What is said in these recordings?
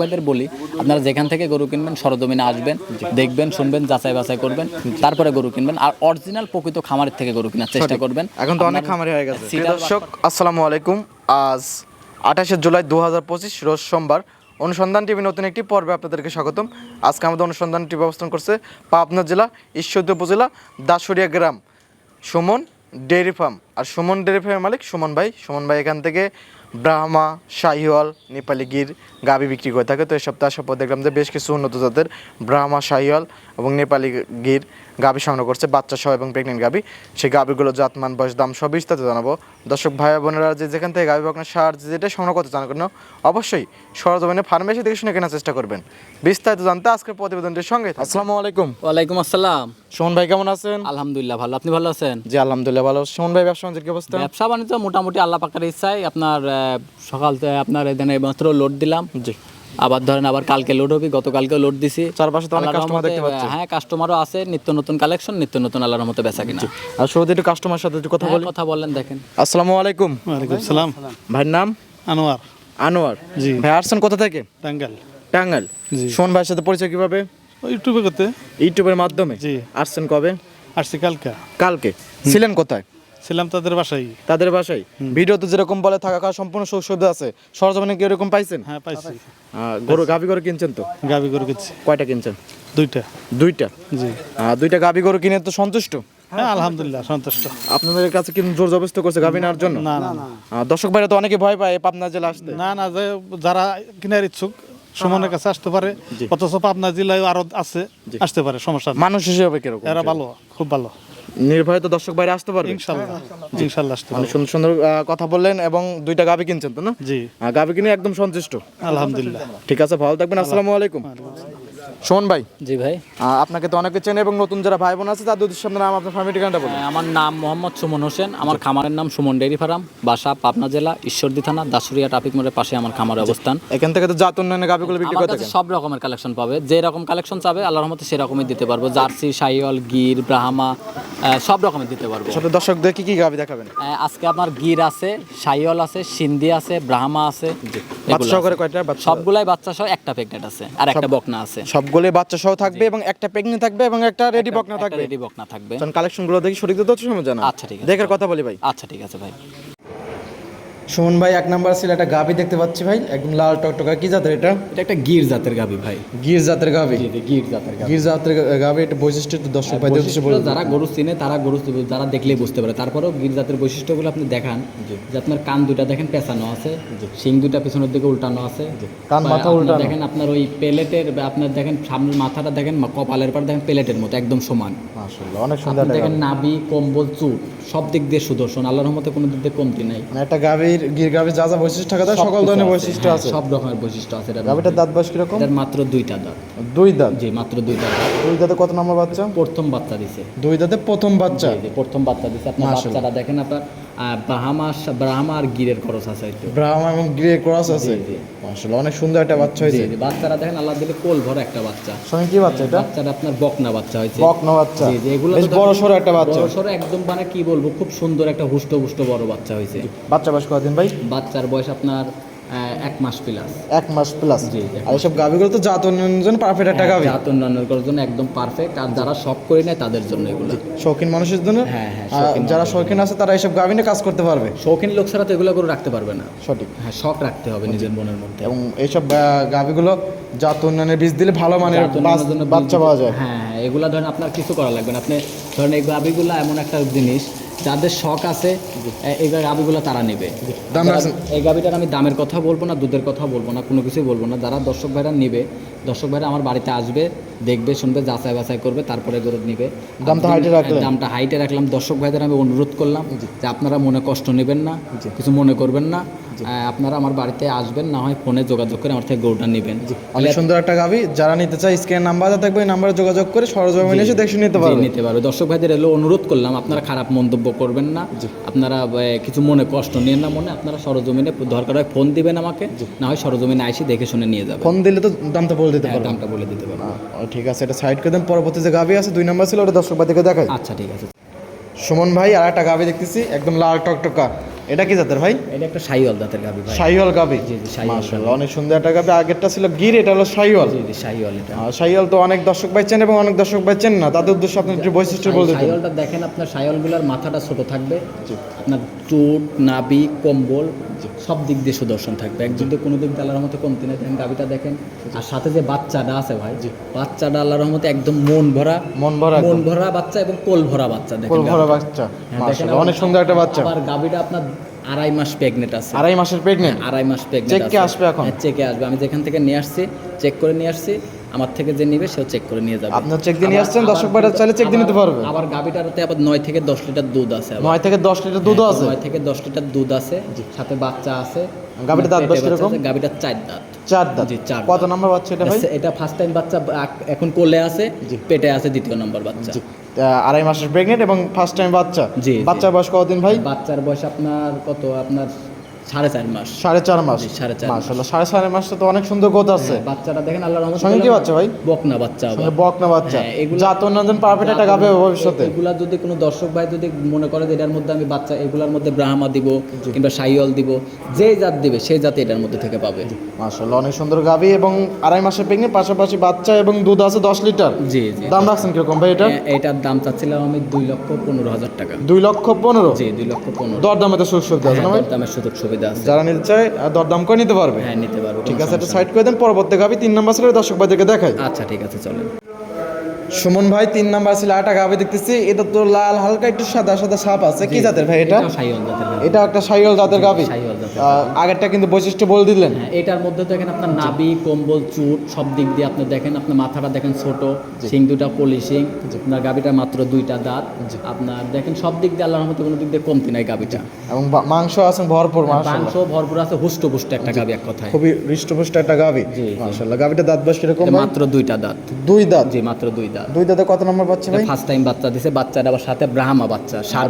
ভাইদের বলি আপনারা যেখান থেকে গরু কিনবেন সরজমিনে আসবেন দেখবেন শুনবেন যাচাই বাছাই করবেন তারপরে গরু কিনবেন আর অরিজিনাল প্রকৃত খামারের থেকে গরু কেনার চেষ্টা করবেন। এখন তো অনেক খামারি হয়ে গেছে। দর্শক আসসালামু আলাইকুম। আজ আঠাশে জুলাই দু হাজার পঁচিশ রোজ সোমবার। অনুসন্ধান টিভি নতুন একটি পর্বে আপনাদেরকে স্বাগতম। আজকে আমাদের অনুসন্ধান টিভি অবস্থান করছে পাবনা জেলা ঈশ্বরদী উপজেলা দাসুরিয়া গ্রাম সুমন ডেয়ারি ফার্ম। আর সুমন ডেয়ারি ফার্মের মালিক সুমন ভাই। সুমন ভাই এখান থেকে ব্রাহ্মা শাহিওয়াল নেপালি গির গাবি বিক্রি করে থাকে। তো এই সপ্তাহে আসার পর দেখলাম যে বেশ কিছু উন্নত জাতের ব্রাহ্মা শাহিওয়াল এবং নেপালি গির গাবি সংগ্রহ করছে। বাচ্চা সহ এবং প্রেগনেন্ট গাবি। সেই গাবিগুলো জাতমান বয়স দাম সব বিস্তারিত জানাব। দর্শক ভাই বোনেরা যে যেখান থেকে গাবি বকনা সার যেটা সংগ্রহ করতে জানার জন্য অবশ্যই সরজমিনে ফার্মেসি দেখে শুনে কেনার চেষ্টা করবেন। বিস্তারিত জানতে আজকের প্রতিবেদনটির সঙ্গে আসসালামু আলাইকুম। ওয়ালাইকুম আসসালাম। সুমন ভাই কেমন আছেন? আলহামদুলিল্লাহ ভালো। আপনি ভালো আছেন? জি আলহামদুলিল্লাহ ভালো। সুমন ভাই ব্যবসা বাণিজ্যের কি অবস্থা? ব্যবসা বাণিজ্য মোটামুটি আল্লাহ পাকার ইচ্ছায়। আপনার সকাল থেকে আপনার এখানে মাত্র লোড দিলাম। জি। আবার ধরেন আবার কালকে লোড হবে গতকালকেও লোড দিছি। চারপাশে তো অনেক কাস্টমার দেখতে পাচ্ছি। হ্যাঁ কাস্টমারও আছে নিত্য নতুন কালেকশন নিত্য নতুন আল্লাহর মতো বেচা কিনা। আর শুরুতে একটু কাস্টমার সাথে একটু কথা হ্যাঁ, বলি। কথা বলেন দেখেন। আসসালামু আলাইকুম। ওয়ালাইকুম সালাম। ভাইয়ের নাম? আনোয়ার। আনোয়ার। জি। ভাই আসছেন কোথা থেকে? টাঙ্গাল টাঙ্গাইল। জি। সুমন ভাইয়ের সাথে পরিচয় কীভাবে? ইউটিউবে করতে। ইউটিউবের মাধ্যমে? জি। আসছেন কবে? আসছি কালকে। কালকে। ছিলেন কোথায়? ছিলাম তাদের বাসায়। তাদের বাসায়? ভিডিওতে যেরকম বলে থাকা খাওয়া সম্পূর্ণ সুযোগ সুবিধা আছে। সরজমিনে কি এরকম পাইছেন? হ্যাঁ পাইছি। আহ, গরু গাভি গরু কিনছেন তো? গাবি গরু কিনছি। কয়টা কিনছেন? দুইটা। দুইটা? জি। আহ, দুইটা গাভি গরু কিনে তো সন্তুষ্ট? হ্যাঁ আলহামদুলিল্লাহ সন্তুষ্ট। আপনাদের কাছে কিন্তু জোর জবস্ত করছে গাভি নেওয়ার জন্য? না না না। আহ, দর্শক ভাইরা তো অনেকে ভয় পায় পাবনা জেলা আসতে। না না যে যারা কেনার ইচ্ছুক সুমনের কাছে আসতে পারে অথচ পাবনা জেলায় আরও আছে আসতে পারে সমস্যা মানুষ হিসেবে কীরকম? এরা ভালো খুব ভালো। নির্ভয়ে তো দর্শক বাইরে আসতে পারবে? ইনশাল্লাহ ইনশাল্লাহ। আসতে পারবে। সুন্দর সুন্দর কথা বললেন এবং দুইটা গাবি কিনছেন তো না? জি। গাবি কিনে একদম সন্তুষ্ট। আলহামদুলিল্লাহ। ঠিক আছে ভালো থাকবেন আসসালামু আলাইকুম। শোন ভাই? জি ভাই। আপনাকে তো অনেকে চেনে এবং নতুন যারা ভাই বোন আছে তাদের উদ্দেশ্যে আপনার নাম আপনার ফ্যামিলি ঠিকানাটা বলুন। আমার নাম মোহাম্মদ সুমন হোসেন। আমার খামারের নাম সুমন ডেয়ারি ফার্ম বাসা পাবনা জেলা ঈশ্বরদী থানা দাসুরিয়া ট্রাফিক মোড়ের পাশে আমার খামারের অবস্থান। এখান থেকে তো জাত উন্নয়নের গাভিগুলো বিক্রি আমার করে থাকেন সব রকমের কালেকশন পাবে। যে রকম কালেকশন চাবে আল্লাহর রহমতে সেরকমই দিতে পারব। জার্সি শাহিওয়াল গির ব্রাহ্মা সব রকমের দিতে পারব। সাথে দর্শকদের কি কি গাভি দেখাবেন? আজকে আপনার গির আছে শাহিওয়াল আছে সিন্ধি আছে ব্রাহ্মা আছে। সহকারে কয়টা? বাচ্চা সবগুলাই বাচ্চা সহ একটা প্রেগনেন্ট আছে আর একটা বকনা আছে। সবগুলোই বাচ্চা সহ থাকবে এবং একটা প্রেগনেন্ট থাকবে এবং একটা রেডি বকনা থাকবে। রেডি বকনা থাকবে। কালেকশনগুলো দেখি সঠিক তথ্য সময় জানা। আচ্ছা, ঠিক আছে। দেখার কথা বলি ভাই। আচ্ছা ঠিক আছে ভাই। সুমন ভাই এক নাম্বার ছিল একটা গাভি দেখতে পাচ্ছি ভাই একদম লাল টকটকা। কি জাতের এটা? এটা একটা গির জাতের গাবি ভাই। গির জাতের গাভি? গির জাতের গির জাতের গাভি এটা বৈশিষ্ট্য একটু দর্শক বৈশিষ্ট্য বলুন যারা গরু চিনে তারা গরু যারা দেখলেই বুঝতে পারে। তারপরেও গির জাতের বৈশিষ্ট্যগুলো আপনি দেখান যে আপনার কান দুটা দেখেন পেঁচানো আছে শিং দুটা পেছনের দিকে উল্টানো আছে কান মাথা উল্টানো। দেখেন আপনার ওই প্লেটের আপনার দেখেন সামনের মাথাটা দেখেন কপালের পর দেখেন প্লেটের মতো একদম সমান। মাশাআল্লাহ অনেক সুন্দর দেখেন গাভী। নাভি কম্বল চুট সব দিক দিয়ে সুদর্শন আল্লাহর রহমতে কোনো দিক দিয়ে কমতি নাই। মানে একটা গাভীর গির গাভীর যা যা বৈশিষ্ট্য থাকে তার সকল ধরনের বৈশিষ্ট্য হ্যাঁ, আছে। সব রকমের বৈশিষ্ট্য আছে এটা গাভীটার। দাঁত বয়স কীরকম? এটার মাত্র দুইটা দাঁত। দুই দাঁত? জি মাত্র দুইটা দাঁত। দুই দাঁতে কত নম্বর বাচ্চা? প্রথম বাচ্চা দিছে। দুই দাঁতে প্রথম বাচ্চা? প্রথম বাচ্চা দিছে। আপনার বাচ্চাটা দেখেন আপনার ব্রাহ্মা ব্রাহ্মা আর গিরের খরচ আছে একটু। ব্রাহ্মা এবং গিরের খরচ আছে। অনেক সুন্দর একটা বাচ্চা হয়েছে। বাচ্চারা দেখেন আল্লাহ দিলে কোল ভরা একটা বাচ্চা। সঙ্গে কি বাচ্চা এটা? বাচ্চাটা আপনার বকনা বাচ্চা হয়েছে। বকনা বাচ্চা। জি, এগুলো বেশ বড় সরো একটা বাচ্চা। বড় সড়ো একদম মানে কি বলব খুব সুন্দর একটা হুষ্ট হুষ্ট বড় বাচ্চা হয়েছে। বাচ্চা বয়স কতদিন ভাই? বাচ্চার বয়স আপনার এক মাস প্লাস এক মাস প্লাস জি। আর এসব গাভিগুলো তো জাত উন্নয়নের জন্য পারফেক্ট একটা গাভি। জাত উন্নয়ন করার জন্য একদম পারফেক্ট আর যারা শখ করে নেয় তাদের জন্য এগুলো। শৌখিন মানুষের জন্য? হ্যাঁ, হ্যাঁ, যারা শৌখিন আছে তারা এসব গাভি নিয়ে কাজ করতে পারবে? শৌখিন লোক ছাড়া তো এগুলো করে রাখতে পারবে না। সঠিক। হ্যাঁ শখ রাখতে হবে নিজের মনের মধ্যে। এবং এইসব গাভিগুলো জাত উন্নয়নের বীজ দিলে ভালো মানের উন্নয়নের বাচ্চা পাওয়া যায়। হ্যাঁ হ্যাঁ এগুলা ধরেন আপনার কিছু করা লাগবে না। আপনি ধরেন এই গাবিগুলো এমন একটা জিনিস যাদের শখ আছে এই গাবিগুলো তারা নেবে? এই গাবিটার আমি দামের কথা বলব না দুধের কথা বলব না কোনো কিছুই বলব না। যারা দর্শক ভাইরা নেবে দর্শক ভাইরা আমার বাড়িতে আসবে দেখবে শুনবে যাচাই বাছাই করবে তারপরে গরু নিবে। দামটা হাইটে রাখলেন? দামটা হাইটে রাখলাম। দর্শক ভাইদের আমি অনুরোধ করলাম যে আপনারা মনে কষ্ট নেবেন না কিছু মনে করবেন না। আপনারা আমার বাড়িতে আসবেন না হয় ফোনে যোগাযোগ করে আমার থেকে গরুটা নেবেন। অনেক সুন্দর একটা গাভি যারা নিতে চায় স্ক্যান নাম্বার থাকবে এই নাম্বারে যোগাযোগ করে সরজমিনে এসে দেখে নিতে পারবে। নিতে পারবে। দর্শক ভাইদের এলো অনুরোধ করলাম আপনারা খারাপ মন্তব্য করবেন না। আপনারা কিছু মনে কষ্ট নিয়েন না মনে আপনারা সরজমিনে দরকার হয় ফোন দিবেন আমাকে না হয় সরজমিনে আইসি দেখে শুনে নিয়ে যাবেন। ফোন দিলে তো দামটা বলে দিতে হ্যাঁ, পারবে দামটা বলে দিতে পারব আহ, ঠিক আছে এটা সাইড করে দেন। পরবর্তী যে গাভি আছে দুই নাম্বার ছিল ওটা দর্শক ভাইদেরকে দেখাই। আচ্ছা ঠিক আছে। সুমন ভাই আর একটা গাভি দেখতেছি একদম লাল টকটকা। এটা কি জাতের ভাই? এটা একটা সাইওয়াল দাঁতের গাবি ভাই। শাহিওয়াল গাবি জি, জি, শাহিওয়াল অনেক সুন্দর একটা গাবি আগেরটা ছিল গির এটা হলো শাহিওয়াল। জি জি সাইওয়াল এটা। শাহিওয়াল তো অনেক দর্শক পাইছেন এবং অনেক দর্শক পাইছেন না। তাদের উদ্দেশ্যে আপনি একটু বৈশিষ্ট্য বলতে দিন সাইওয়ালটা দেখেন আপনার সাইওয়ালগুলোর মাথাটা ছোট থাকবে। আপনার চুট নাবি কম্বল সব দিক দিয়ে সুদর্শন থাকবে। একদিক দিয়ে কোনো দিক দিয়ে আল্লাহর রহমতে কমতি নেই। দেখেন গাবিটা দেখেন। আর সাথে যে বাচ্চাটা আছে ভাই বাচ্চাটা আল্লাহর রহমতে একদম মন ভরা মন ভরা মন ভরা বাচ্চা এবং কোল ভরা বাচ্চা। দেখেন কোল ভরা বাচ্চা। হ্যাঁ, অনেক সুন্দর একটা বাচ্চা। আর গাবিটা আপনার আড়াই মাস প্রেগনেন্ট আছে। আড়াই মাসের প্রেগনেন্ট আড়াই মাস প্রেগনেন্ট Check কে আসবে এখন? চেকে আসবে। আমি যেখান থেকে নিয়ে আসছি চেক করে নিয়ে আসছি। আমার থেকে যে নিবে সেও চেক করে নিয়ে যাবে। আপনার চেক দিয়ে নিয়ে আসছেন, দর্শক ভাইরা চাইলে check দিয়ে নিতে পারবে। আবার গাবিটাতে আবার নয় থেকে দশ লিটার দুধ আছে আবার। নয় থেকে দশ লিটার দুধও আছে? নয় থেকে দশ লিটার দুধ আছে সাথে বাচ্চা আছে। গাভীটার দাঁত বাচ্চা আছে, গাভীটার চার দাঁত। চার দাঁত। জি, চার কত। নম্বর বাচ্চা এটা ভাই? এটা ফার্স্ট টাইম বাচ্চা এখন কোলে আছে পেটে আছে দ্বিতীয় নম্বর বাচ্চা। আড়াই মাসের প্রেগনেন্ট এবং ফার্স্ট টাইম বাচ্চা। জি, জি। বাচ্চার বয়স কতদিন ভাই? বাচ্চার বয়স আপনার কত? আপনার সাড়ে চার মাস। সাড়ে চার মাস? সাড়ে চার। মাশাআল্লাহ সাড়ে চার মাসটা তো অনেক সুন্দর গোদ আছে। বাচ্চাটা দেখেন আল্লাহর রহমতে সঙ্গে কি বাচ্চা ভাই? বকনা বাচ্চা আবার। সঙ্গে বক না বাচ্চা। হ্যাঁ, এগুলো- জাত উন্নয়ন পারফেক্ট একটা গাবে ভবিষ্যতে। এগুলা যদি কোনো দর্শক ভাই যদি মনে করে যে এটার মধ্যে আমি বাচ্চা এগুলার মধ্যে ব্রাহ্মা দিব কিংবা সাইওয়াল দিব যে জাত দিবে সেই জাত এটার মধ্যে থেকে পাবে। মাশাআল্লাহ অনেক সুন্দর গাবি এবং আড়াই মাসের প্রেগনেন্ট পাশাপাশি বাচ্চা এবং দুধ আছে দশ লিটার। জি জি। দাম রাখছেন কীরকম ভাই এটা? এটার দাম চাচ্ছিলাম আমি দুই লক্ষ পনেরো হাজার টাকা। দুই লক্ষ পনেরো? জি দুই লক্ষ পনেরো। দর দামে তো সুযোগ সুবিধা আছে না ভাই? হ্যাঁ, দামের সুযোগ সুবিধা আছে। যারা নিতে চায় দরদাম করে নিতে পারবে। হ্যাঁ নিতে পারবে ঠিক আছে এটা সাইড করে দেন পরবর্তী গাবি তিন নাম্বার ছিল দর্শক ভাইদেরকে দেখাই। আচ্ছা ঠিক আছে চলেন। সুমন ভাই তিন নাম্বার ছিল আটা গাবি দেখতেছি। এটা তো লাল হালকা একটু সাদা সাদা সাপ আছে। কি জাতের ভাই এটা? এটা একটা সাইওয়াল জাতের গাবি? আগেরটা কিন্তু বৈশিষ্ট্য বলে দিলেন। হ্যাঁ এটার মধ্যে দেখেন আপনার নাভি কম্বল চুট সব দিক দিয়ে আপনি দেখেন আপনার মাথাটা দেখেন ছোট সিং দুটা পলিশিং আপনার গাবিটা মাত্র দুইটা দাঁত। আপনার দেখেন সব দিক দিয়ে আল্লাহর রহমতে কোনো দিক দিয়ে কমতি নাই গাবিটা। এবং মাংস আছে ভরপুর মাশাআল্লাহ। মাংস ভরপুর আছে হুষ্ট পুষ্ট একটা গাবি এক কথায়। খুবই হৃষ্টপুষ্ট একটা গাবি। মাশাআল্লাহ। গাবিটা দাঁত বয়স কীরকম মাত্র দুইটা দাঁত। দুই দাঁত? জি মাত্র দুই দাঁত। দুই দাঁতে কত নম্বর ভাই? ফার্স্ট টাইম বাচ্চা দিছে বাচ্চাটা আবার সাথে ব্রাহ্মা বাচ্চা সার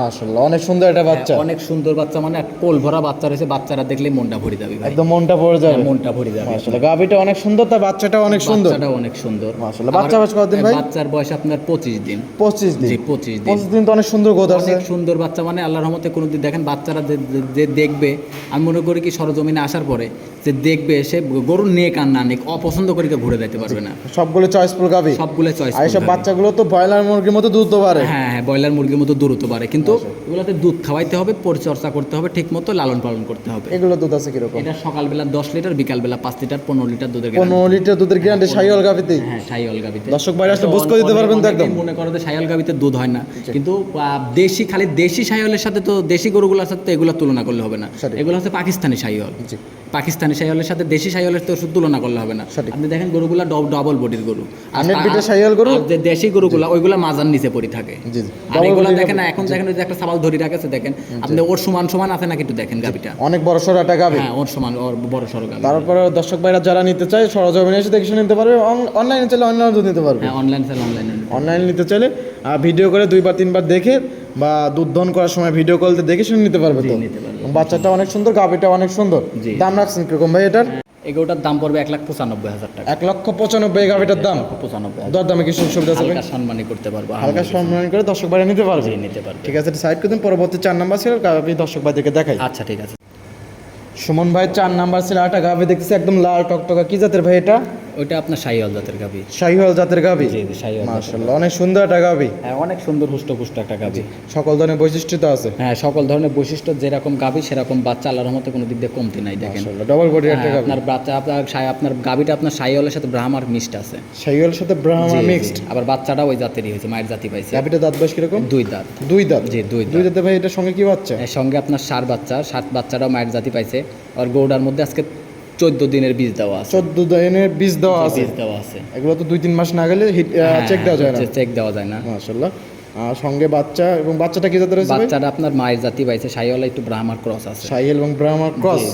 মাশাআল্লাহ অনেক সুন্দর একটা বাচ্চা। অনেক সুন্দর বাচ্চা মানে কোল ভরা বাচ্চা রয়েছে বাচ্চারা দেখলে মনটা ভরে যাবে ভাই। একদম মনটা পড়ে যাবে। হ্যাঁ, মনটা ভরে যাবে। মাশাআল্লাহ গাবিটা অনেক সুন্দর তার বাচ্চাটা অনেক সুন্দর। বাচ্চাটা অনেক সুন্দর। মাশাআল্লাহ। বাচ্চা বয়স কতদিন ভাই? বাচ্চার বয়স আপনার পঁচিশ দিন। পঁচিশ দিন। জি পঁচিশ দিন। পঁচিশ দিন তো অনেক সুন্দর গোদ আছে। অনেক সুন্দর বাচ্চা মানে আল্লাহর রহমতে কোনো দিন দেখেন বাচ্চারা যে দেখবে আমি মনে করি কি সরজমিনে আসার পরে যে দেখবে সে গরু নেক আর না নেক অপছন্দ করে ঘুরে যেতে পারবে না। সবগুলো চয়েসফুল গাবি সবগুলো চয়েস আর এইসব বাচ্চাগুলো তো ব্রয়লার মুরগির মতো দুধ তো পারে হ্যাঁ হ্যাঁ ব্রয়লার মুরগির মতো দূরত্ব কিন্তু এগুলোতে দুধ খাওয়াইতে হবে পরিচর্যা করতে হবে ঠিক মতো লালন পালন করতে হবে। এগুলো দুধ আছে কীরকম? এটা সকালবেলা দশ লিটার বিকালবেলা পাঁচ লিটার পনেরো লিটার দুধের পনেরো লিটার দুধের গ্যারান্টি সাইওয়াল গাবিতে হ্যাঁ গাবিতে দর্শক আসলে বুঝ করে দিতে পারবেন তো একদম। মনে করো যে দুধ হয় না। কিন্তু দেশি খালি দেশি সাইয়ালের সাথে তো দেশি গরুগুলোর সাথে তো এগুলো তুলনা করলে হবে না। এগুলো হচ্ছে পাকিস্তানি সাইয়াল পাকিস্তানি সাইয়ালের সাথে দেশি সাইয়ালের তো তুলনা করলে হবে না। আপনি দেখেন গরুগুলা ডবল বডির গরু। আর গরু? যে দেশি গরুগুলা ওইগুলা মাজার নিচে পড়ে থাকে। জি। আর এগুলা দেখেন না এখন দেখেন যে একটা সাবাল ধরি রাখেছে দেখেন। আপনি ওর সমান সমান আছে নাকি একটু দেখেন গাবিটা অনেক বড় সড় একটা গাবি হ্যাঁ ওর সমান ওর বড় সড়ো গাবি তারপরে দর্শক ভাইরা যারা নিতে চায় সরজমিনে এসে দেখে শুনে নিতে পারবে অনলাইনে চাইলে অনলাইনে নিতে পারবে। হ্যাঁ অনলাইন সেল অনলাইনে অনলাইনে নিতে চাইলে ভিডিও করে দুইবার তিনবার দেখে বা দুধ দহন করার সময় ভিডিও কলতে দেখে শুনে নিতে পারবে তো। নিতে পারবে। বাচ্চাটা অনেক সুন্দর গাবিটা অনেক সুন্দর। দাম রাখছেন কীরকম ভাই এটার? এগুলোটার দাম পড়বে এক লাখ পঁচানব্বই হাজার টাকা। এক লক্ষ পঁচানব্বই এগারোটার দাম? পঁচানব্বই দর দামে কি সুযোগ সুবিধা আছে সম্মানী করতে পারব হালকা সম্মান করে দর্শক ভাইরা নিতে পারবে। নিতে পারবে। ঠিক আছে সাইড করে পরবর্তী চার নাম্বার ছিল গাবি দর্শক ভাইদেরকে দেখাই। আচ্ছা ঠিক আছে। সুমন ভাই চার নাম্বার ছিল আটা গাভি দেখছি একদম লাল টকটকা। কি জাতের ভাই এটা? ওইটা আপনার শাহিওয়াল জাতের গাবি। শাহিওয়াল জাতের গাবি? জি জি শাহিওয়াল মাশাআল্লাহ অনেক সুন্দর একটা গাবি। হ্যাঁ অনেক সুন্দর হুষ্টপুষ্ট একটা গাবি। সকল ধরনের বৈশিষ্ট্য তো আছে। হ্যাঁ সকল ধরনের বৈশিষ্ট্য যেরকম গাবি সেরকম বাচ্চা আল্লাহর মতো কোনো দিক দিয়ে কমতি নাই দেখেন। ডবল বডি একটা হ্যাঁ, গাবি। আপনার বাচ্চা আপনার শাই- আপনার গাবিটা আপনার শাহিওয়ালের সাথে ব্রাহ্মার মিক্সড আছে। শাহিওয়ালের সাথে ব্রাহ্মা জি, জি। মিক্সড আবার বাচ্চাটা ওই জাতেরই হয়েছে মায়ের জাতি পাইছে। গাবিটা দাঁত বয়স কীরকম? দুই দাঁত। দুই দাঁত? জি দুই দুই দাঁত। ভাই এটার সঙ্গে কি বাচ্চা? সঙ্গে আপনার সার বাচ্চা সাত বাচ্চাটাও মায়ের জাতি পাইছে। আর গৌড়ার মধ্যে আজকে চোদ্দ দিনের বীজ দেওয়া আছে। চোদ্দ দিনের বীজ দেওয়া আছে। বীজ দেওয়া আছে। এগুলো তো দুই তিন মাস না গেলে চেক দেওয়া যায় না। চেক দেওয়া যায় না। মাশাআল্লাহ। আর সঙ্গে বাচ্চা এবং বাচ্চাটা কি জাতের ভাই? বাচ্চাটা আপনার মায়ের জাতি সাইওয়ালা একটু ব্রাহ্মার ক্রস আছে। এবং ব্রাহ্মা ক্রস।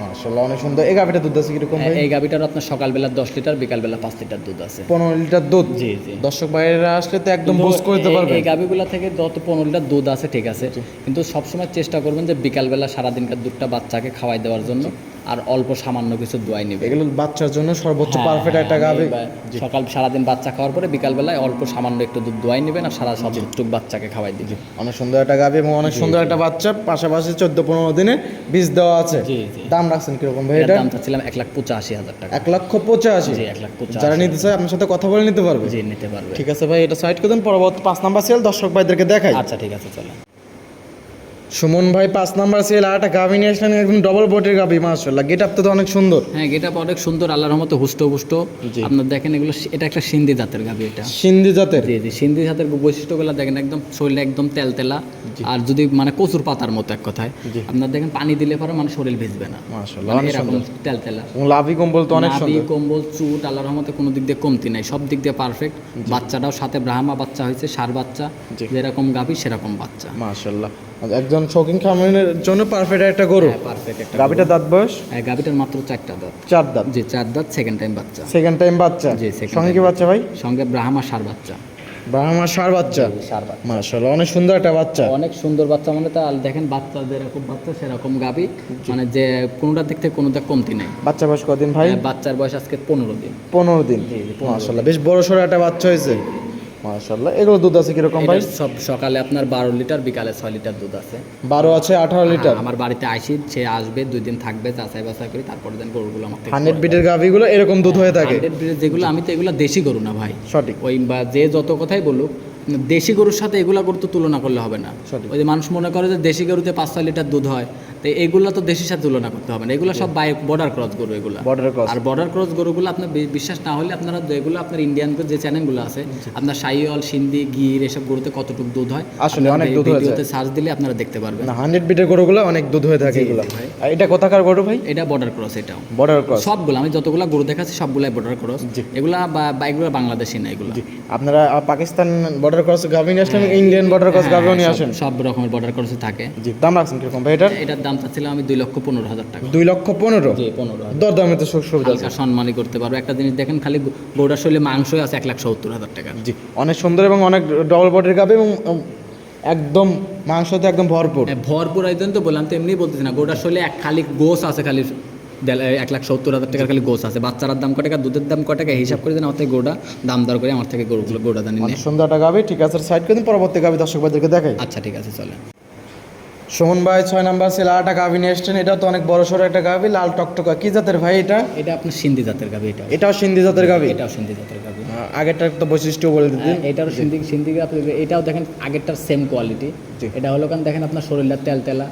মাশাআল্লাহ অনেক সুন্দর। এই গাবিটা দুধ আছে কীরকম ভাই? এই গাবিটার আপনার সকালবেলা দশ লিটার বিকালবেলা পাঁচ লিটার দুধ আছে। পনেরো লিটার দুধ? জি জি। দর্শক বাইরে আসলে তো একদম বুঝ পারবে। এই গাবিগুলা থেকে যত পনেরো লিটার দুধ আছে ঠিক আছে। কিন্তু সবসময় চেষ্টা করবেন যে বিকালবেলা সারাদিনকার দুধটা বাচ্চাকে খাওয়াই দেওয়ার জন্য। আর অল্প সামান্য কিছু দোয়াই নেবে। এগুলো বাচ্চার জন্য সর্বোচ্চ হ্যাঁ, পারফেক্ট হ্যাঁ, একটা আমি গাভি। বা- সকাল সারাদিন বাচ্চা খাওয়ার পরে বিকালবেলায় অল্প সামান্য একটু দুধ দোয়াই নেবেন আর সারা সবটুক বাচ্চাকে খাওয়াই দিবে অনেক সুন্দর একটা গাভি এবং অনেক সুন্দর একটা বাচ্চা। পাশাপাশি চোদ্দ পনেরো দিনে বীজ দেওয়া আছে। দাম রাখছেন কীরকম ভাই এটা? দাম চাচ্ছিলাম এক লাখ পঁচাশি হাজার টাকা। এক লক্ষ পঁচাশি। এক লাখ পঁচাশি। যারা নিতে চায় আপনার সাথে কথা বলে নিতে পারবে। জি নিতে পারবে। ঠিক আছে ভাই এটা সাইড করে দেন পরবর্তী পাঁচ নাম্বার সেল দর্শক ভাইদেরকে দেখাই। আচ্ছা ঠিক আছে চলো সুমন ভাই পাঁচ নাম্বার সেল আর একটা গাভি নিয়ে আসলেন একদম ডবল বটের গাভি মাশাআল্লাহ। গেট আপ তো অনেক সুন্দর। হ্যাঁ এটা অনেক সুন্দর আল্লাহর মতো হুষ্ট পুষ্ট। আপনার দেখেন এগুলো এটা একটা সিন্ধি জাতের গাভি এটা। সিন্ধি জাতের? জি জি সিন্ধি জাতের বৈশিষ্ট্যগুলো দেখেন একদম শরীর একদম তেলতেলা। আর যদি মানে কচুর পাতার মতো এক কথায়। আপনার দেখেন পানি দিলে পরে মানে শরীর ভিজবে না। মাশাআল্লাহ মানে অনেক সুন্দর। তেলতেলা। লাভি কম্বল তো অনেক সুন্দর। কম্বল চুট আল্লাহর রহমতে কোনো দিক দিয়ে কমতি নাই সব দিক দিয়ে পারফেক্ট বাচ্চাটাও সাথে ব্রাহ্মা বাচ্চা হয়েছে সার বাচ্চা। যেরকম গাভি সেরকম বাচ্চা। মাশাআল্লাহ। একজন শৌখিন খামারের জন্য পারফেক্ট একটা গরু। পারফেক্ট একটা গাভিটা দাঁত বয়স? হ্যাঁ, গাভিটার মাত্র চারটা দাঁত। চার দাঁত। জি চার দাঁত সেকেন্ড টাইম বাচ্চা। সেকেন্ড টাইম বাচ্চা? জি, সঙ্গে কি বাচ্চা ভাই? সঙ্গে ব্রাহ্মা সার বাচ্চা। ব্রাহ্মা সার বাচ্চা? সার বাচ্চা। মাশাআল্লাহ অনেক সুন্দর একটা বাচ্চা। অনেক সুন্দর বাচ্চা মানে তা দেখেন বাচ্চা যেরকম বাচ্চা সেরকম গাভি। মানে যে কোনোটার দিক থেকে কোনোটা কমতি নেই। বাচ্চা বয়স কদিন ভাই? হ্যাঁ, বাচ্চার বয়স আজকে পনেরো দিন। পনেরো দিন। মাশাআল্লাহ বেশ বড় সড়ো একটা বাচ্চা হয়েছে। মাশাআল্লাহ। এগুলো দুধ আছে কীরকম ভাই? সব সকালে আপনার বারো লিটার বিকালে ছয় লিটার দুধ আছে। বারো আছে আঠারো লিটার? আমার বাড়িতে আসি সে আসবে দুই দিন থাকবে যাচাই বাছাই করি তারপরে দেন গরুগুলো আমার হান্ড্রেড বিটের গাভিগুলো এরকম দুধ হয়ে থাকে? হান্ড্রেড বিটের যেগুলো আমি তো এগুলো দেশি গরু না ভাই। সঠিক। ওই বা যে যত কথাই বলুক দেশি গরুর সাথে এগুলা গরু তো তুলনা করলে হবে না। ওই যে মানুষ মনে করে যে দেশি গরুতে পাঁচ ছয় লিটার দুধ হয় তো এগুলো তো দেশির সাথে তুলনা করতে হবে না। এগুলো সব বাই বর্ডার ক্রস গরু এগুলো। বর্ডার ক্রস আর বর্ডার ক্রস গরুগুলো আপনার বিশ্বাস না হলে আপনারা যেগুলো আপনার ইন্ডিয়ান যে চ্যানেলগুলো আছে আপনার সাইওয়াল সিন্ধি গির এসব গরুতে কতটুকু দুধ হয় আসলে অনেক দুধ হয়ে ভিডিওতে সার্চ দিলে আপনারা দেখতে পারবেন। না হান্ড্রেড বিটের গরুগুলো অনেক দুধ হয়ে থাকে এগুলো। ভাই। এটা কোথাকার গরু ভাই? এটা বর্ডার ক্রস এটাও। বর্ডার ক্রস সবগুলো আমি যতগুলো গরু দেখাচ্ছি সবগুলাই বর্ডার ক্রস। এগুলা বা- বা এগুলো বাংলাদেশি না এগুলো। আপনারা পাকিস্তান বর্ডার ক্রস গাভি নিয়ে আসলেন ইন্ডিয়ান বর্ডার ক্রস গাভিও নিয়ে আসেন। সব রকমের বর্ডার ক্রসে থাকে। জি দাম রাখছেন কীরকম ভাই এটার? এটার দাম চাচ্ছিলাম আমি দুই লক্ষ পনেরো হাজার টাকা। দুই লক্ষ পনেরো? জি পনেরো দর দামে তো সুবিধা আছে। সম্মানই করতে পারব। একটা জিনিস দেখেন খালি গরুটার শরীরে মাংসই আছে এক লাখ সত্তর হাজার টাকা। জি অনেক সুন্দর এবং অনেক ডবল বডির গাভি এবং একদম মাংসতে একদম ভরপুর। হ্যাঁ, ভরপুর আইতেন তো বললাম তো এমনি বলতেছি না। গরুটার শরীরে এক খালি গোস আছে খালি এক লাখ সত্তর হাজার টাকার খালি গোস আছে। বাচ্চার দাম কত টাকা দুধের দাম কত টাকা হিসাব করে দেন আমার থেকে গরুটা দাম দর করে আমার থেকে গরুগুলো গোটা জানি সন্ধ্যাটা গাবে ঠিক আছে সাইড করে দিন পরবর্তী গাবে দর্শক ভাইদেরকে দেখাই। আচ্ছা ঠিক আছে চলে সুমন ভাই ছয় নাম্বার সেল একটা গাভি নিয়ে এসছেন। এটা তো অনেক বড় সড়ো একটা গাভি লাল টকটকা। কি জাতের ভাই এটা? এটা আপনার সিন্ধি জাতের গাবি এটা। এটাও সিন্ধি জাতের গাভি? এটাও সিন্ধি জাতের গাবি আহ, আগেরটার তো বৈশিষ্ট্য বলে দিন হ্যাঁ, এটার সিন্ধি সিন্ধি গাবি এটাও দেখেন আগেরটার সেম কোয়ালিটি। এটা হলো কারণ দেখেন আপনার শরীরটা তেল তেলা।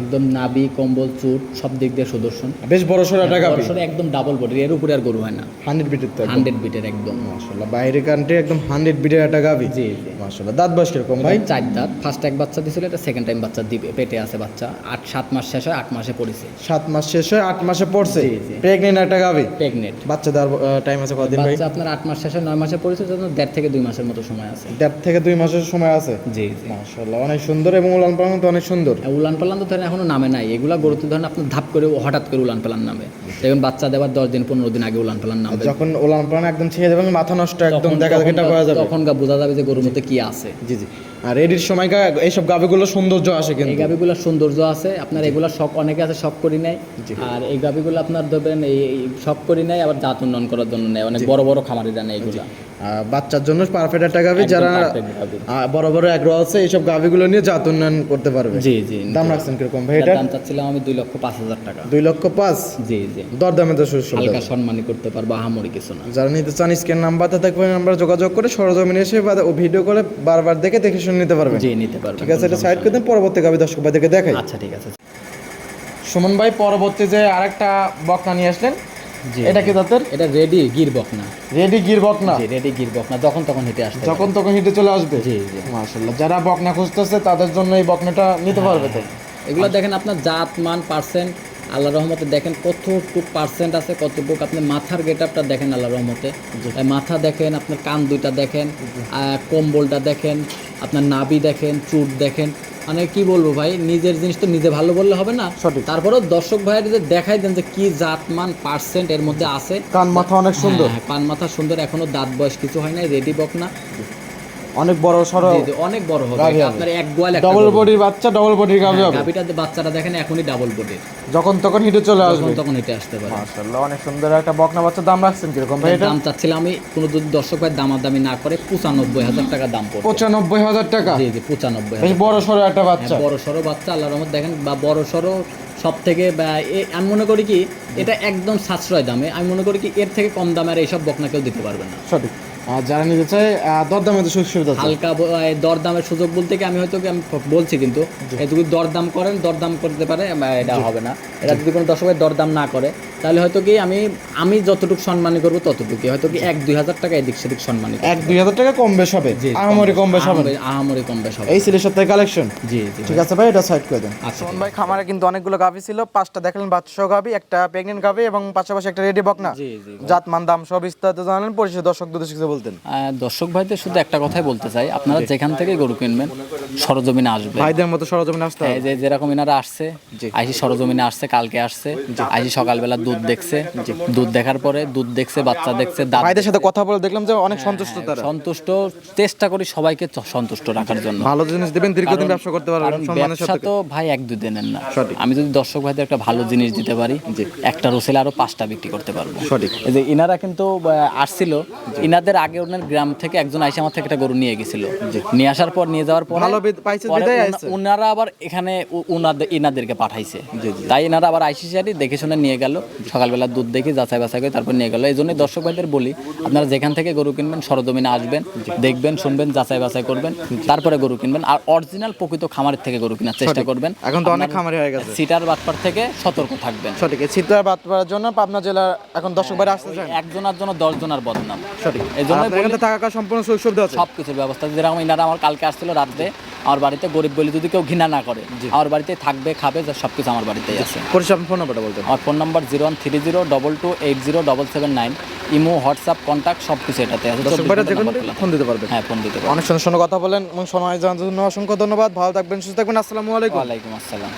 একদম নাবি কম্বল চুট সব দিক দিয়ে সুদর্শন। বেশ বড় সড়ো একটা গাভি। বড়সড় একদম ডাবল বডি এর উপরে আর গরু হয় না। হান্ড্রেড বিটের তো হান্ড্রেড বিটের একদম। মাশাল্লাহ বাইরে কান্ট্রি একদম হান্ড্রেড বিটের একটা গাভি। জি জি। মাশাল্লাহ দাঁত বয়স কীরকম ভাই ভাই? চার দাঁত। ফার্স্ট এক বাচ্চা দিছিল এটা সেকেন্ড টাইম বাচ্চা দিবে। পেটে আছে বাচ্চা। আট সাত মাস শেষ হয় আট মাসে পড়েছে। সাত মাস শেষ হয়ে আট মাসে পড়ছে। প্রেগনেন্ট একটা গাভি? প্রেগনেন্ট বাচ্চা দেওয়ার টাইম আছে কদিন ভাই? বাচ্চা আপনার আট মাস শেষে নয় মাসে পড়েছে জন্য দেড় থেকে দুই মাসের মতো সময় আছে। দেড় থেকে দুই মাসের সময় আছে? জি মাশাল্লাহ অনেক সুন্দর এবং উলান পালান তো অনেক সুন্দর। উলান পালান তো ধরেন এখনও নামে নাই। এগুলা গরুতে ধরেন আপনার ধাপ করে হঠাৎ করে উলান পালান নামে। দেখবেন বাচ্চা দেওয়ার দশ দিন পনেরো দিন আগে উলান পালান নামবে। যখন উলান পালান একদম ছেড়ে দেবেন মাথা নষ্ট একদম দেখা তখন দেখা করা যাবে। তখন বোঝা যাবে যে গরুর মধ্যে কি আছে। জি জি। আর এডির সময় এইসব গাভিগুলো সৌন্দর্য আসে কিন্তু এই কিন্তু। গাভিগুলোর সৌন্দর্য আছে আপনার এগুলো শখ অনেকে আছে শখ করি নেয় আর এই গাভিগুলো আপনার ধরবেন এই সব শখ করি নেয় আবার দাঁত উন্নয়ন করার জন্য নেয় অনেক বড় বড় খামারিরা নেয় এগুলা। বাচ্চার জন্য পারফেক্ট একটা গাভি যারা বড় বড় আগ্রহ আছে এইসব গাভিগুলো নিয়ে জাত উন্নয়ন করতে পারবে। জি জি দাম রাখছেন কীরকম? ভাই এটা? দাম চাচ্ছিলাম আমি দুই লক্ষ পাঁচ হাজার টাকা। দুই লক্ষ পাঁচ? জি জি। দর দামে তো সুবিধা হালকা সম্মানই করতে পারব আহামরি কিছু না। যারা নিতে চান স্ক্যান নাম্বারতে থাকবে নাম্বার যোগাযোগ করে সরজমিনে এসে বা ও ভিডিও করে বারবার দেখে দেখে শুনে নিতে পারবেন। জি নিতে পারব ঠিক আছে এটা সাইড করে দিন পরবর্তী গাভি দর্শক ভাইদেরকে দেখাই। আচ্ছা ঠিক আছে। সুমন ভাই পরবর্তী যে আরেকটা বকনা নিয়ে আসলেন এটা কি জাতের? এটা রেডি গির বকনা রেডি গির বকনা জি রেডি গির বকনা যখন তখন হেঁটে আসবে যখন তখন হিটে চলে আসবে? জি জি। মাশাআল্লাহ যারা বকনা খুঁজতেছে তাদের জন্য এই বকনাটা নিতে পারবে তো? এগুলো দেখেন আপনার জাত মান পার্সেন্ট আল্লাহ রহমতে দেখেন কতটুক পার্সেন্ট আছে কতটুক আপনি মাথার গেট আপটা দেখেন আল্লাহ রহমতে। মাথা দেখেন আপনার কান দুইটা দেখেন কম্বলটা দেখেন আপনার নাবি দেখেন চুট দেখেন। মানে কি বলব ভাই নিজের জিনিস তো নিজে ভালো বললে হবে না। সঠিক। তারপরেও দর্শক ভাইয়ের যে দেখাই দেন যে কি জাত মান পার্সেন্ট এর মধ্যে আছে। কান মাথা অনেক সুন্দর। হ্যাঁ, কান মাথা সুন্দর এখনও দাঁত বয়স কিছু হয় নাই রেডি বক না। অনেক বড় জি, অনেক বড় হবে। আপনার এক গোয়াল একটা ডবল। বডির বাচ্চা ডবল বডির গাভী হবে। গাভীটার বাচ্চাটা দেখেন এখনই ডাবল বডির যখন তখন হিটে চলে আসবে। যখন তখন এটা আসতে পারে। মাশাআল্লাহ অনেক সুন্দর একটা বকনা বাচ্চা দাম রাখছেন কীরকম ভাই এটা? দাম চাচ্ছিলাম আমি কোনো যদি দর্শক ভাই দামাদামি না করে পঁচানব্বই হাজার টাকা দাম পড়বে। পঁচানব্বই হাজার টাকা? জি জি পঁচানব্বই বেশ বড় সরো একটা বাচ্চা। হ্যাঁ, বড় সড়ো বাচ্চা আল্লাহর রহমত দেখেন বা বড় সরো সব থেকে আমি মনে করি কি এটা একদম সাশ্রয় দামে। আমি মনে করি কি এর থেকে কম দামে আর এইসব বকনা কেউ দিতে পারবে না। সঠিক। আর যারা নিতে চায় আহ, দরদামে তো সুযোগ সুবিধা হালকা দরদামের সুযোগ বলতে কি আমি হয়তো আমি বলছি কিন্তু যদি দরদাম করেন দরদাম করতে পারে এটা হবে না। এটা যদি কোনো দর্শকের দরদাম না করে তাহলে হয়তো কি আমি আমি যতটুকু সম্মানী করব ততটুকুই। হয়তো কি এক দুই হাজার টাকা এদিক সেদিক সম্মানী এক দুই হাজার টাকা কম বেশ হবে। জি, আহামরি কম বেশ হবে। আহামরি- কম বেশ হবে। এই ছিল সপ্তাহে কালেকশন জি জি। ঠিক আছে ভাই এটা সাইড করে দেন। আচ্ছা। সুমন ভাই খামারে কিন্তু অনেকগুলো গাভি ছিল। পাঁচটা দেখালেন বাচ্চা গাভি একটা প্রেগনেন্ট গাভি এবং পাশাপাশি একটা রেডি বকনা। জি জি। জাত মান দাম সব বিস্তারিত জানালেন। পরিষদ দর্শক কিছু বলতেন? দর্শক ভাইদের শুধু একটা কথাই বলতে চাই। আপনারা যেখান থেকে গরু কিনবেন সরজমিনে আসবে ভাইদের মতো সরজমিনে আসতে হবে। যে যেরকম ইনারা আসছে আইসি সরজমিনে আসছে কালকে আসছে আইসি সকালবেলা দুধ দেখছে। দুধ দেখার পরে দুধ দেখছে বাচ্চা দেখছে ভাইদের সাথে কথা বলে দেখলাম যে অনেক সন্তুষ্ট তারা। সন্তুষ্ট চেষ্টা করি সবাইকে সন্তুষ্ট রাখার জন্য। ভালো জিনিস দিবেন দীর্ঘদিন ব্যবসা করতে পারবেন সম্মানের সাথে। তো ভাই এক দুই দিনের না। সঠিক। আমি যদি দর্শক ভাইদের একটা ভালো জিনিস দিতে পারি একটা রোসেল আরও পাঁচটা বিক্রি করতে পারব। সঠিক। এই যে ইনারা কিন্তু আসছিল ইনাদের আগে ওনার গ্রাম থেকে একজন আইসা আমার থেকে একটা গরু নিয়ে গেছিল। নিয়ে আসার পর নিয়ে যাওয়ার পর। ওনারা আবার এখানে উনাদের ইনাদেরকে পাঠাইছে। তাই এনারা আবার আইসি সারি দেখে শুনে নিয়ে গেল। সকালবেলা দুধ দেখি যাচাই বাছাই করে তারপর নিয়ে গেল। এই জন্যই দর্শক ভাইদের বলি আপনারা যেখান থেকে গরু কিনবেন সরজমিনে আসবেন দেখবেন শুনবেন যাচাই বাছাই করবেন তারপরে গরু কিনবেন। আর অরিজিনাল প্রকৃত খামারের থেকে গরু কেনার চেষ্টা করবেন। এখন তো অনেক খামারি হয়ে গেছে। সিটার বাটপার থেকে সতর্ক থাকবেন। সঠিক। বাদ পড়ার জন্য পাবনা জেলার এখন দর্শক ভাই আসতে একজনের জন্য দশ জনের বদনাম। সঠিক। জন্য আপনার থাকা সম্পূর্ণ সুযোগ সুবিধা সব কিছুর ব্যবস্থা। যেরকম ইনারা আমার কালকে আসছিল রাত্রে আমার বাড়িতে গরিব বলে যদি কেউ ঘৃণা না করে আমার বাড়িতে থাকবে খাবে সব কিছু আমার বাড়িতেই আছে। পরিষেবা ফোন নাম্বারটা আমার phone number zero one three zero double two eight zero double seven nine Imo WhatsApp contact সব কিছু এটাতে আছে। দর্শক 24 ভাইরা ঘণ্টা যে কোনো number খোলা। ফোন দিতে পারবেন হ্যাঁ ফোন দিতে অনেক সুন্দর সুন্দর কথা বলেন এবং সময় জানার জন্য অসংখ্য ধন্যবাদ। ভালো থাকবেন সুস্থ থাকবেন। আসসালামু আলাইকুম। ওয়ালাইকুম আসসালাম।